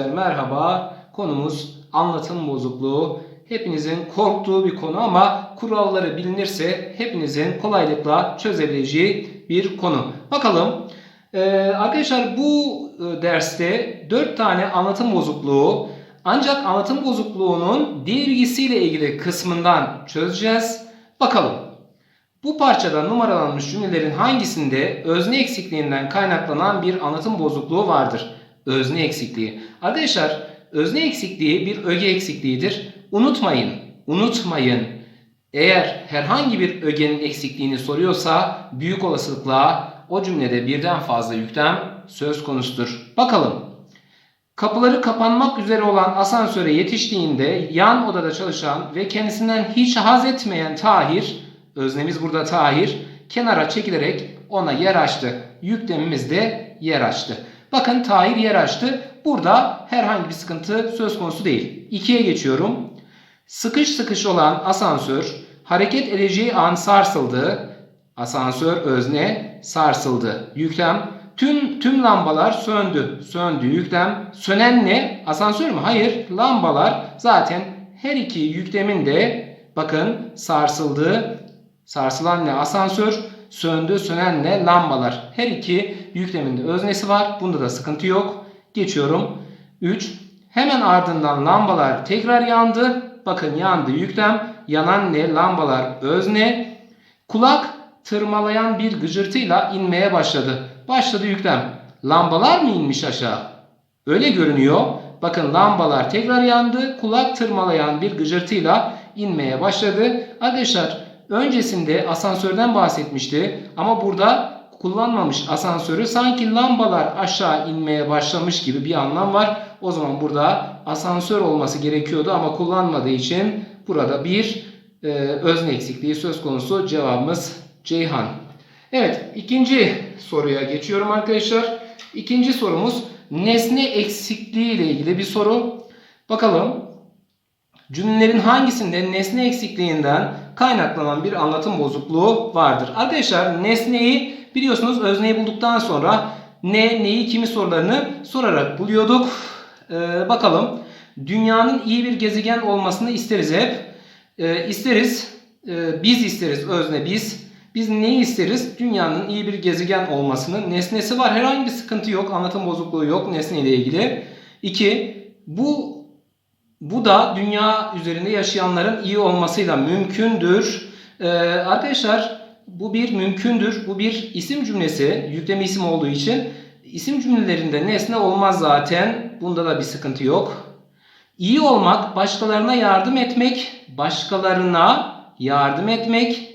öğrenciler merhaba. Konumuz anlatım bozukluğu. Hepinizin korktuğu bir konu ama kuralları bilinirse hepinizin kolaylıkla çözebileceği bir konu. Bakalım Ee, arkadaşlar bu e, derste 4 tane anlatım bozukluğu ancak anlatım bozukluğunun dil ilgili kısmından çözeceğiz. Bakalım. Bu parçada numaralanmış cümlelerin hangisinde özne eksikliğinden kaynaklanan bir anlatım bozukluğu vardır? Özne eksikliği. Arkadaşlar özne eksikliği bir öge eksikliğidir. Unutmayın, unutmayın. Eğer herhangi bir ögenin eksikliğini soruyorsa büyük olasılıkla o cümlede birden fazla yüklem söz konusudur. Bakalım. Kapıları kapanmak üzere olan asansöre yetiştiğinde yan odada çalışan ve kendisinden hiç haz etmeyen Tahir, öznemiz burada Tahir, kenara çekilerek ona yer açtı. Yüklemimiz de yer açtı. Bakın Tahir yer açtı. Burada herhangi bir sıkıntı söz konusu değil. İkiye geçiyorum. Sıkış sıkış olan asansör hareket edeceği an sarsıldı. Asansör özne sarsıldı. Yüklem tüm tüm lambalar söndü. Söndü yüklem. Sönen ne? Asansör mü? Hayır. Lambalar zaten her iki yüklemin de bakın sarsıldı. Sarsılan ne? Asansör. Söndü sönen ne? Lambalar. Her iki yüklemin de öznesi var. Bunda da sıkıntı yok. Geçiyorum. 3. Hemen ardından lambalar tekrar yandı. Bakın yandı yüklem. Yanan ne? Lambalar özne. Kulak tırmalayan bir gıcırtıyla inmeye başladı. Başladı yüklem. Lambalar mı inmiş aşağı? Öyle görünüyor. Bakın lambalar tekrar yandı. Kulak tırmalayan bir gıcırtıyla inmeye başladı. Arkadaşlar öncesinde asansörden bahsetmişti. Ama burada kullanmamış asansörü sanki lambalar aşağı inmeye başlamış gibi bir anlam var. O zaman burada asansör olması gerekiyordu ama kullanmadığı için burada bir e, özne eksikliği söz konusu cevabımız Ceyhan. Evet ikinci soruya geçiyorum arkadaşlar. İkinci sorumuz nesne eksikliği ile ilgili bir soru. Bakalım cümlelerin hangisinde nesne eksikliğinden kaynaklanan bir anlatım bozukluğu vardır? Arkadaşlar nesneyi biliyorsunuz özneyi bulduktan sonra ne, neyi, kimi sorularını sorarak buluyorduk. Ee, bakalım dünyanın iyi bir gezegen olmasını isteriz hep. Ee, isteriz, Ee, biz isteriz özne biz. Biz neyi isteriz? Dünyanın iyi bir gezegen olmasını. Nesnesi var. Herhangi bir sıkıntı yok. Anlatım bozukluğu yok nesne ilgili. İki, bu bu da dünya üzerinde yaşayanların iyi olmasıyla mümkündür. Ee, arkadaşlar bu bir mümkündür. Bu bir isim cümlesi. Yükleme isim olduğu için. isim cümlelerinde nesne olmaz zaten. Bunda da bir sıkıntı yok. İyi olmak, başkalarına yardım etmek, başkalarına yardım etmek,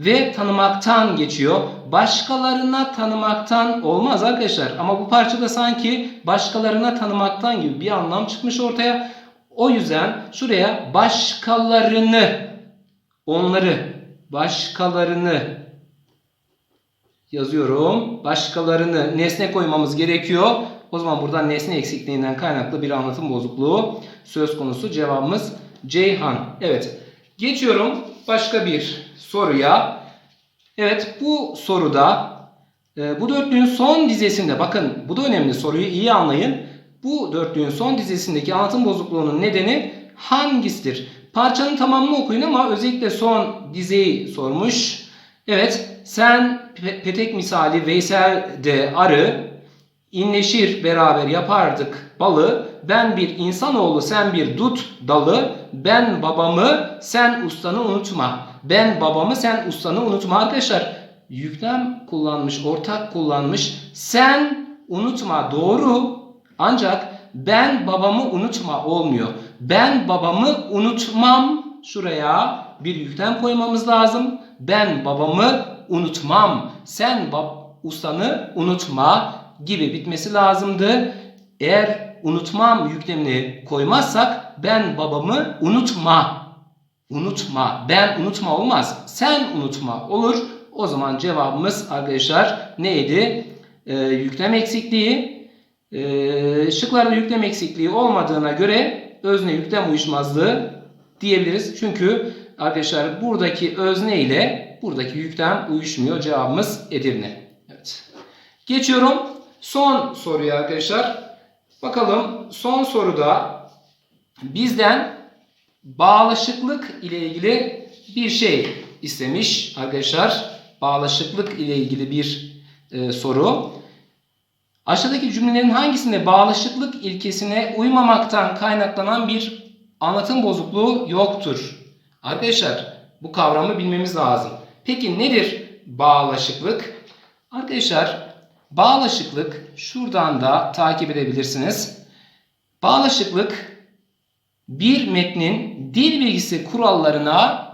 ve tanımaktan geçiyor. Başkalarına tanımaktan olmaz arkadaşlar. Ama bu parçada sanki başkalarına tanımaktan gibi bir anlam çıkmış ortaya. O yüzden şuraya başkalarını, onları, başkalarını yazıyorum. Başkalarını nesne koymamız gerekiyor. O zaman buradan nesne eksikliğinden kaynaklı bir anlatım bozukluğu söz konusu. Cevabımız Ceyhan. Evet. Geçiyorum başka bir soruya. Evet bu soruda e, bu dörtlüğün son dizesinde bakın bu da önemli soruyu iyi anlayın. Bu dörtlüğün son dizesindeki anlatım bozukluğunun nedeni hangisidir? Parçanın tamamını okuyun ama özellikle son dizeyi sormuş. Evet sen petek misali Veysel de arı inleşir beraber yapardık balı. Ben bir insanoğlu sen bir dut dalı. Ben babamı sen ustanı unutma. Ben babamı sen ustanı unutma. Arkadaşlar yüklem kullanmış, ortak kullanmış. Sen unutma doğru. Ancak ben babamı unutma olmuyor. Ben babamı unutmam. Şuraya bir yüklem koymamız lazım. Ben babamı unutmam. Sen bab ustanı unutma gibi bitmesi lazımdı. Eğer unutmam yüklemini koymazsak ben babamı unutma. Unutma. Ben unutma olmaz. Sen unutma olur. O zaman cevabımız arkadaşlar neydi? Ee, yüklem eksikliği. Ee, şıklarda yüklem eksikliği olmadığına göre özne yüklem uyuşmazlığı diyebiliriz. Çünkü arkadaşlar buradaki özne ile buradaki yüklem uyuşmuyor. Cevabımız Edirne. Evet. Geçiyorum son soruya arkadaşlar. Bakalım son soruda bizden bağlaşıklık ile ilgili bir şey istemiş arkadaşlar. Bağlaşıklık ile ilgili bir e, soru. Aşağıdaki cümlelerin hangisinde bağlaşıklık ilkesine uymamaktan kaynaklanan bir anlatım bozukluğu yoktur? Arkadaşlar bu kavramı bilmemiz lazım. Peki nedir bağlaşıklık? Arkadaşlar bağlaşıklık şuradan da takip edebilirsiniz. Bağlaşıklık bir metnin dil bilgisi kurallarına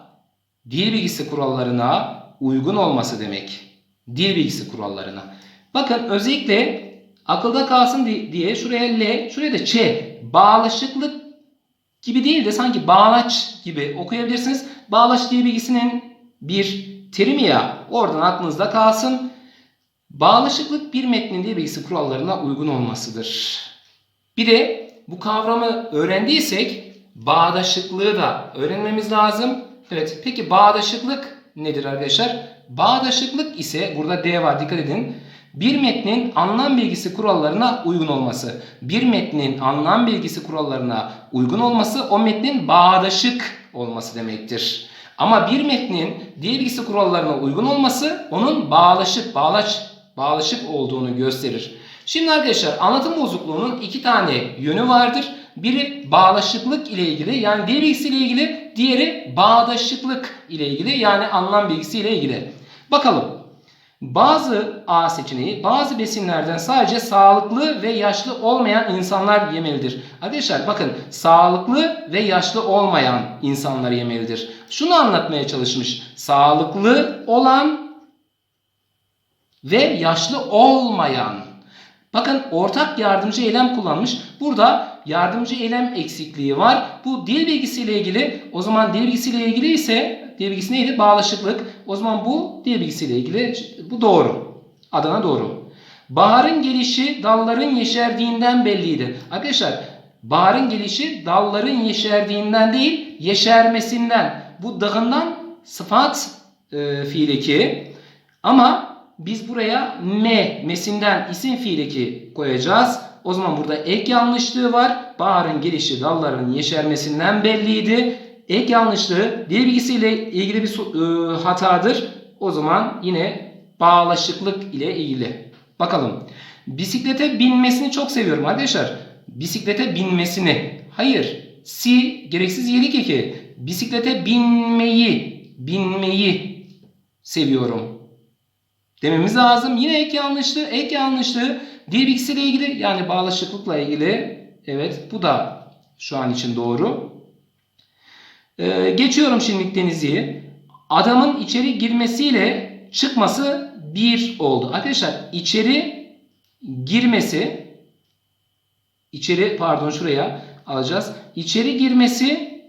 dil bilgisi kurallarına uygun olması demek. Dil bilgisi kurallarına. Bakın özellikle akılda kalsın diye şuraya L, şuraya da Ç. Bağlaşıklık gibi değil de sanki bağlaç gibi okuyabilirsiniz. Bağlaç dil bilgisinin bir terimi ya. Oradan aklınızda kalsın. Bağlaşıklık bir metnin dil bilgisi kurallarına uygun olmasıdır. Bir de bu kavramı öğrendiysek bağdaşıklığı da öğrenmemiz lazım. Evet peki bağdaşıklık nedir arkadaşlar? Bağdaşıklık ise burada D var dikkat edin. Bir metnin anlam bilgisi kurallarına uygun olması. Bir metnin anlam bilgisi kurallarına uygun olması o metnin bağdaşık olması demektir. Ama bir metnin dil bilgisi kurallarına uygun olması onun bağlaşık, bağlaç, bağlaşık olduğunu gösterir. Şimdi arkadaşlar anlatım bozukluğunun iki tane yönü vardır. Biri bağlaşıklık ile ilgili yani dil bilgisi ile ilgili, diğeri bağdaşıklık ile ilgili yani anlam bilgisi ile ilgili. Bakalım. Bazı A seçeneği bazı besinlerden sadece sağlıklı ve yaşlı olmayan insanlar yemelidir. Arkadaşlar bakın sağlıklı ve yaşlı olmayan insanlar yemelidir. Şunu anlatmaya çalışmış. Sağlıklı olan ve yaşlı olmayan. Bakın ortak yardımcı eylem kullanmış. Burada yardımcı eylem eksikliği var. Bu dil bilgisiyle ilgili o zaman dil bilgisiyle ilgili ise dil bilgisi neydi? Bağlaşıklık. O zaman bu dil bilgisiyle ilgili bu doğru. Adana doğru. Baharın gelişi dalların yeşerdiğinden belliydi. Arkadaşlar baharın gelişi dalların yeşerdiğinden değil yeşermesinden. Bu dağından sıfat e, fiileki ama biz buraya me, mesinden isim fiileki koyacağız. O zaman burada ek yanlışlığı var. Baharın gelişi dalların yeşermesinden belliydi. Ek yanlışlığı dil bilgisiyle ilgili bir e, hatadır. O zaman yine bağlaşıklık ile ilgili. Bakalım. Bisiklete binmesini çok seviyorum arkadaşlar. Bisiklete binmesini. Hayır. Si gereksiz iyilik eki. Bisiklete binmeyi, binmeyi seviyorum dememiz lazım. Yine ek yanlışlığı, ek yanlışlığı dil bilgisiyle ilgili yani bağlaşıklıkla ilgili. Evet bu da şu an için doğru. Ee, geçiyorum şimdi Denizli'yi. Adamın içeri girmesiyle çıkması bir oldu. Arkadaşlar içeri girmesi içeri pardon şuraya alacağız. İçeri girmesi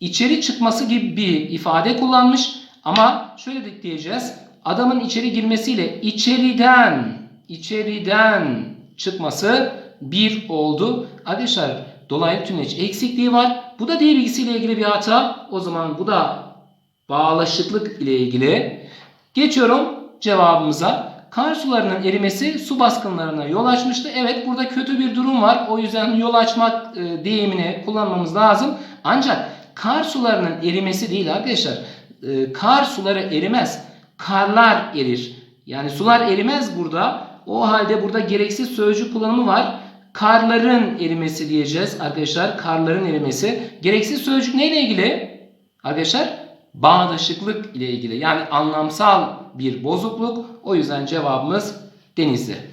içeri çıkması gibi bir ifade kullanmış. Ama şöyle diyeceğiz adamın içeri girmesiyle içeriden içeriden çıkması bir oldu. Arkadaşlar dolaylı tümleç eksikliği var. Bu da dil bilgisiyle ilgili bir hata. O zaman bu da bağlaşıklık ile ilgili. Geçiyorum cevabımıza. Kar sularının erimesi su baskınlarına yol açmıştı. Evet burada kötü bir durum var. O yüzden yol açmak e, deyimini kullanmamız lazım. Ancak kar sularının erimesi değil arkadaşlar. E, kar suları erimez karlar erir. Yani sular erimez burada. O halde burada gereksiz sözcük kullanımı var. Karların erimesi diyeceğiz arkadaşlar. Karların erimesi. Gereksiz sözcük neyle ilgili? Arkadaşlar bağdaşıklık ile ilgili. Yani anlamsal bir bozukluk. O yüzden cevabımız denizli.